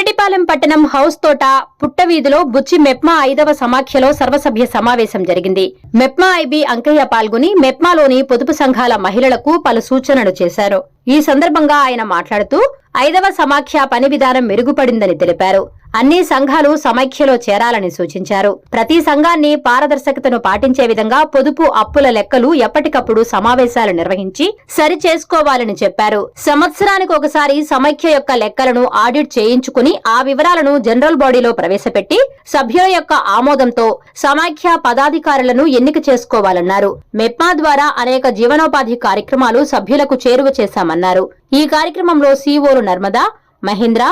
చిలటిపాలెం పట్టణం హౌస్ తోట పుట్టవీధిలో బుచ్చి మెప్మా ఐదవ సమాఖ్యలో సర్వసభ్య సమావేశం జరిగింది. మెప్మా ఐబీ అంకయ్య పాల్గొని మెప్మాలోని పొదుపు సంఘాల మహిళలకు పలు సూచనలు చేశారు. ఈ సందర్భంగా ఆయన మాట్లాడుతూ ఐదవ సమాఖ్య పని విధానం మెరుగుపడిందని తెలిపారు. అన్ని సంఘాలు సమైక్యలో చేరాలని సూచించారు. ప్రతి సంఘాన్ని పారదర్శకతను పాటించే విధంగా పొదుపు అప్పుల లెక్కలు ఎప్పటికప్పుడు సమావేశాలు నిర్వహించి సరి చేసుకోవాలని చెప్పారు. సంవత్సరానికి ఒకసారి సమైక్య యొక్క లెక్కలను ఆడిట్ చేయించుకుని ఆ వివరాలను జనరల్ బాడీలో ప్రవేశపెట్టి సభ్యుల యొక్క ఆమోదంతో సమాఖ్య పదాధికారులను ఎన్నిక చేసుకోవాలన్నారు. మెప్మా ద్వారా అనేక జీవనోపాధి కార్యక్రమాలు సభ్యులకు చేరువ చేశామన్నారు. ఈ కార్యక్రమంలో సీఓలు నర్మదా మహేంద్ర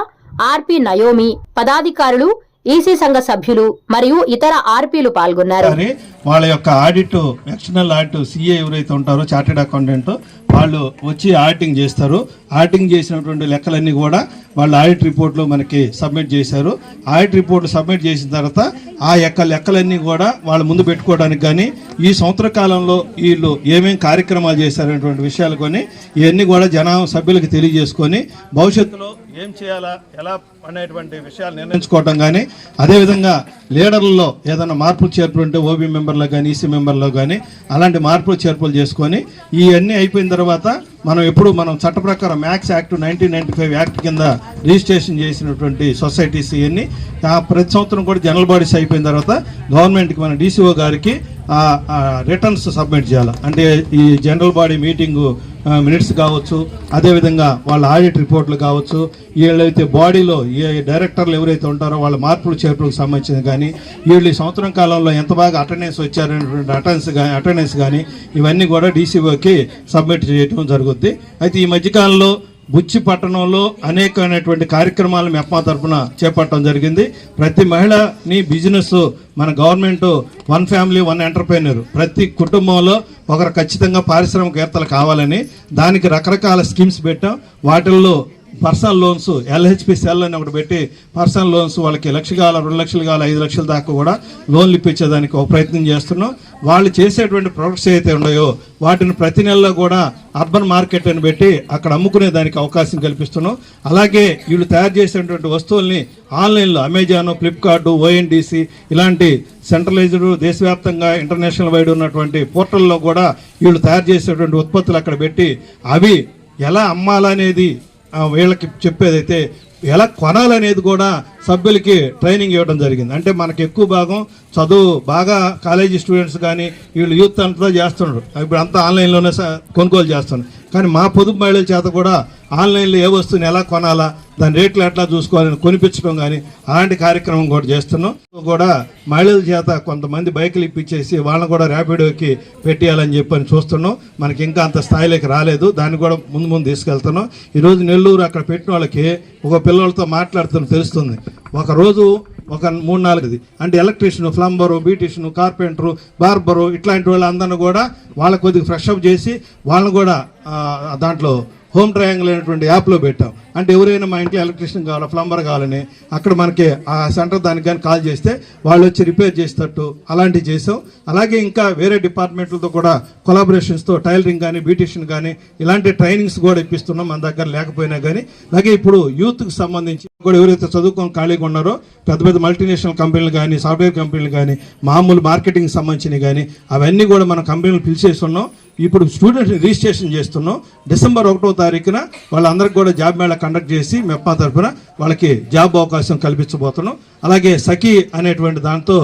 ఆర్పి నయోమి పదాధికారులు ఈసీ సంఘ సభ్యులు మరియు ఇతర ఆర్పీలు పాల్గొన్నారు. కానీ వాళ్ళ యొక్క ఆడిట్ ఎక్స్టర్నల్ ఆడిట్ సిఏ ఎవరైతే ఉంటారో చార్టెడ్ అకౌంటెంట్ వాళ్ళు వచ్చి ఆడిటింగ్ చేస్తారు. ఆడిటింగ్ చేసినటువంటి లెక్కలన్నీ కూడా వాళ్ళ ఆడిట్ రిపోర్ట్లు మనకి సబ్మిట్ చేశారు. ఆడిట్ రిపోర్ట్లు సబ్మిట్ చేసిన తర్వాత ఆ యొక్క లెక్కలన్నీ కూడా వాళ్ళు ముందు పెట్టుకోవడానికి కానీ ఈ సంవత్సర కాలంలో వీళ్ళు ఏమేమి కార్యక్రమాలు చేశారనేటువంటి విషయాలు కొని ఇవన్నీ కూడా జనా సభ్యులకు తెలియజేసుకొని భవిష్యత్తులో ఏం చేయాలా ఎలా అనేటువంటి విషయాలు నిర్ణయించుకోవటం కానీ అదేవిధంగా లీడర్లలో ఏదైనా మార్పులు చేర్పులు ఉంటే ఓబీ మెంబర్లో కానీ ఈసీ మెంబర్లో కానీ అలాంటి మార్పులు చేర్పులు చేసుకొని ఇవన్నీ అయిపోయిన తర్వాత మనం ఎప్పుడు మనం చట్ట ప్రకారం MACS act nineteen ninety five act కింద రిజిస్ట్రేషన్ చేసినటువంటి సొసైటీస్ ఇవన్నీ ఆ ప్రతి సంవత్సరం కూడా జనరల్ బాడీస్ అయిపోయిన తర్వాత గవర్నమెంట్కి మన డీసీఓ గారికి రిటర్న్స్ సబ్మిట్ చేయాలి. అంటే ఈ జనరల్ బాడీ మీటింగు మినిట్స్ కావచ్చు అదేవిధంగా వాళ్ళ ఆడిట్ రిపోర్ట్లు కావచ్చు వీళ్ళైతే బాడీలో ఏ డైరెక్టర్లు ఎవరైతే ఉంటారో వాళ్ళ మార్పులు చేర్పులకు సంబంధించిన కానీ వీళ్ళు ఈ సంవత్సరం కాలంలో ఎంత బాగా అటెండెన్స్ వచ్చారనేటువంటి అటెండెన్స్ కానీ అటెండెన్స్ కానీ ఇవన్నీ కూడా డీసీఓకి సబ్మిట్ చేయడం జరుగుద్ది. అయితే ఈ మధ్యకాలంలో బుచ్చి పట్టణంలో అనేకమైనటువంటి కార్యక్రమాలు మెప్మా తరఫున చేపట్టడం జరిగింది. ప్రతి మహిళని బిజినెస్ మన government one family one entrepreneur. ప్రతి కుటుంబంలో ఒకరు ఖచ్చితంగా పారిశ్రామికవేత్తలు కావాలని దానికి రకరకాల స్కీమ్స్ పెట్టాం. వాటిల్లో పర్సనల్ లోన్స్ ఎల్హెచ్పి సెల్ అని ఒకటి పెట్టి పర్సనల్ లోన్స్ వాళ్ళకి లక్ష కాల రెండు లక్షలు కాల ఐదు లక్షల దాకా కూడా లోన్లు ఇప్పించేదానికి ఒక ప్రయత్నం చేస్తున్నాం. వాళ్ళు చేసేటువంటి ప్రొడక్ట్స్ అయితే ఉన్నాయో వాటిని ప్రతి నెలలో కూడా అర్బన్ మార్కెట్ అని పెట్టి అక్కడ అమ్ముకునే దానికి అవకాశం కల్పిస్తున్నాం. అలాగే వీళ్ళు తయారు చేసేటువంటి వస్తువుల్ని ఆన్లైన్లో అమెజాన్ ఫ్లిప్కార్ట్ ఓఎన్డీసీ ఇలాంటి సెంట్రలైజ్డ్ దేశవ్యాప్తంగా ఇంటర్నేషనల్ వైడ్ ఉన్నటువంటి పోర్టల్లో కూడా వీళ్ళు తయారు చేసేటువంటి ఉత్పత్తులు అక్కడ పెట్టి అవి ఎలా అమ్మాలనేది వీళ్ళకి చెప్పేదైతే ఎలా కొనాలనేది కూడా సభ్యులకి ట్రైనింగ్ ఇవ్వడం జరిగింది. అంటే మనకి ఎక్కువ భాగం చదువు బాగా కాలేజీ స్టూడెంట్స్ కానీ వీళ్ళు యూత్ అంతా చేస్తున్నారు ఇప్పుడు అంతా ఆన్లైన్లోనే స- కొనుగోలు చేస్తున్నారు. కానీ మా పొదుపు మహిళల చేత కూడా ఆన్లైన్లో ఏ వస్తువుని ఎలా కొనాలా దాని రేట్లు ఎట్లా చూసుకోవాలని కొనిపించడం కానీ అలాంటి కార్యక్రమం కూడా చేస్తున్నాం. కూడా మహిళల చేత కొంతమంది బైకులు ఇప్పించేసి వాళ్ళని కూడా ర్యాపిడోకి పెట్టేయాలని చెప్పని చూస్తున్నాం. మనకి ఇంకా అంత స్థాయిలోకి రాలేదు. దాన్ని కూడా ముందు ముందు తీసుకెళ్తున్నాం. ఈరోజు నెల్లూరు అక్కడ పెట్టిన వాళ్ళకి ఒక పిల్లలతో మాట్లాడుతున్న తెలుస్తుంది. ఒకరోజు ఒక మూడు నాలుగు అంటే electrician plumber beautician carpenter barber ఇట్లాంటి వాళ్ళందరినీ కూడా వాళ్ళ కొద్దిగా ఫ్రెష్ అప్ చేసి వాళ్ళని కూడా దాంట్లో హోమ్ ట్రయాంగిల్ అనేటువంటి యాప్లో పెట్టాం. అంటే ఎవరైనా మా ఇంట్లో ఎలక్ట్రీషియన్ కావాలా ప్లంబర్ కావాలని అక్కడ మనకి ఆ సెంటర్ దానికి కానీ కాల్ చేస్తే వాళ్ళు వచ్చి రిపేర్ చేసేటట్టు అలాంటివి చేసాం. అలాగే ఇంకా వేరే డిపార్ట్మెంట్లతో కూడా కొలాబరేషన్స్తో టైలరింగ్ కానీ బ్యూటీషియన్ కానీ ఇలాంటి ట్రైనింగ్స్ కూడా ఇప్పిస్తున్నాం మన దగ్గర లేకపోయినా కానీ అలాగే ఇప్పుడు యూత్కి సంబంధించి కూడా ఎవరైతే చదువుకొని ఖాళీగా ఉన్నారో పెద్ద పెద్ద మల్టీనేషనల్ కంపెనీలు కానీ సాఫ్ట్వేర్ కంపెనీలు కానీ మామూలు మార్కెటింగ్ సంబంధించినవి కానీ అవన్నీ కూడా మన కంపెనీలు పిలిచేస్తున్నాం ఉన్నాం. ఇప్పుడు స్టూడెంట్ రిజిస్ట్రేషన్ చేస్తున్నాం. డిసెంబర్ ఒకటో తారీఖున వాళ్ళందరికీ కూడా జాబ్ మేళా కండక్ట్ చేసి మెప్పా తరఫున వాళ్ళకి జాబ్ అవకాశం కల్పించబోతున్నాం. అలాగే సఖీ అనేటువంటి దాంతో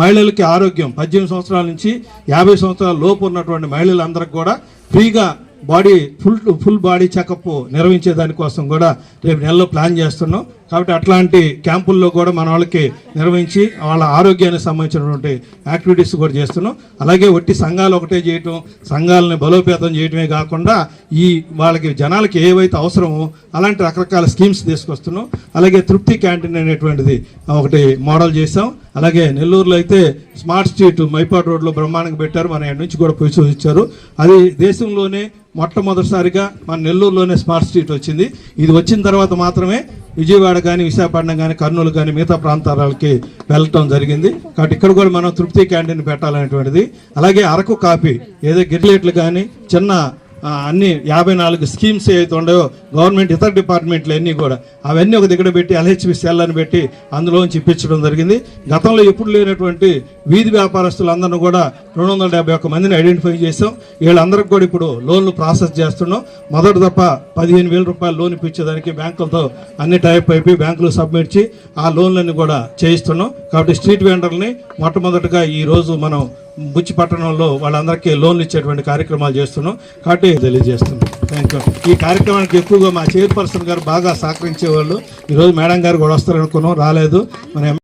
మహిళలకి ఆరోగ్యం. పద్దెనిమిది సంవత్సరాల నుంచి యాభై సంవత్సరాల లోపు ఉన్నటువంటి మహిళలందరికీ కూడా ఫ్రీగా body full full body checkup నిర్వహించే దానికోసం కూడా రేపు నెలలో ప్లాన్ చేస్తున్నాం. కాబట్టి అట్లాంటి క్యాంపుల్లో కూడా మన వాళ్ళకి నిర్వహించి వాళ్ళ ఆరోగ్యానికి సంబంధించినటువంటి యాక్టివిటీస్ కూడా చేస్తున్నాం. అలాగే ఒట్టి సంఘాలు ఒకటే చేయటం సంఘాలని బలోపేతం చేయటమే కాకుండా ఈ వాళ్ళకి జనాలకి ఏవైతే అవసరమో అలాంటి రకరకాల స్కీమ్స్ తీసుకొస్తున్నాం. అలాగే తృప్తి క్యాంటీన్ అనేటువంటిది ఒకటి మోడల్ చేసాం అలాగే నెల్లూరులో అయితే స్మార్ట్ స్ట్రీట్ మైపాడ్ రోడ్లో బ్రహ్మాండంగా పెట్టారు. మన నుంచి కూడా పోయి చూపించారు. అది దేశంలోనే మొట్టమొదటిసారిగా మన నెల్లూరులోనే స్మార్ట్ స్ట్రీట్ వచ్చింది. ఇది వచ్చిన తర్వాత మాత్రమే విజయవాడ కానీ విశాఖపట్నం కానీ కర్నూలు కానీ మిగతా ప్రాంతాలకి వెళ్ళటం జరిగింది. కాబట్టి ఇక్కడ కూడా మనం తృప్తి క్యాంటీన్ పెట్టాలనేటువంటిది. అలాగే అరకు కాఫీ ఏదో గిర్లెట్లు కానీ చిన్న అన్ని యాభై నాలుగు స్కీమ్స్ ఏవైతే ఉండవో గవర్నమెంట్ ఇతర డిపార్ట్మెంట్లు అన్నీ కూడా అవన్నీ ఒక దగ్గర పెట్టి ఎల్హెచ్పి సెల్ అని పెట్టి అందులోంచి ఇప్పించడం జరిగింది. గతంలో ఎప్పుడు లేనటువంటి వీధి వ్యాపారస్తులందరినీ కూడా రెండు వందల డెబ్బై ఒక్క మందిని ఐడెంటిఫై చేసాం వీళ్ళందరికి కూడా ఇప్పుడు లోన్లు ప్రాసెస్ చేస్తున్నాం. మొదటి తప్ప పదిహేను వేల రూపాయలు లోన్ ఇప్పించేదానికి బ్యాంకులతో అన్ని టైప్ అయిపోయి బ్యాంకులు సబ్మిట్ చేసి ఆ లోన్లన్నీ కూడా చేయిస్తున్నాం. కాబట్టి స్ట్రీట్ వెండర్ని మొట్టమొదటిగా ఈరోజు మనం బుచ్చి పట్టణంలో వాళ్ళందరికీ లోన్లు ఇచ్చేటువంటి కార్యక్రమాలు చేస్తున్నాం. కాబట్టి తెలియజేస్తున్నాం. థ్యాంక్ యూ ఈ కార్యక్రమానికి ఎక్కువగా మా చైర్పర్సన్ గారు బాగా సహకరించేవాళ్ళు. ఈరోజు మేడం గారు కూడా వస్తారనుకున్నాం. రాలేదు. మన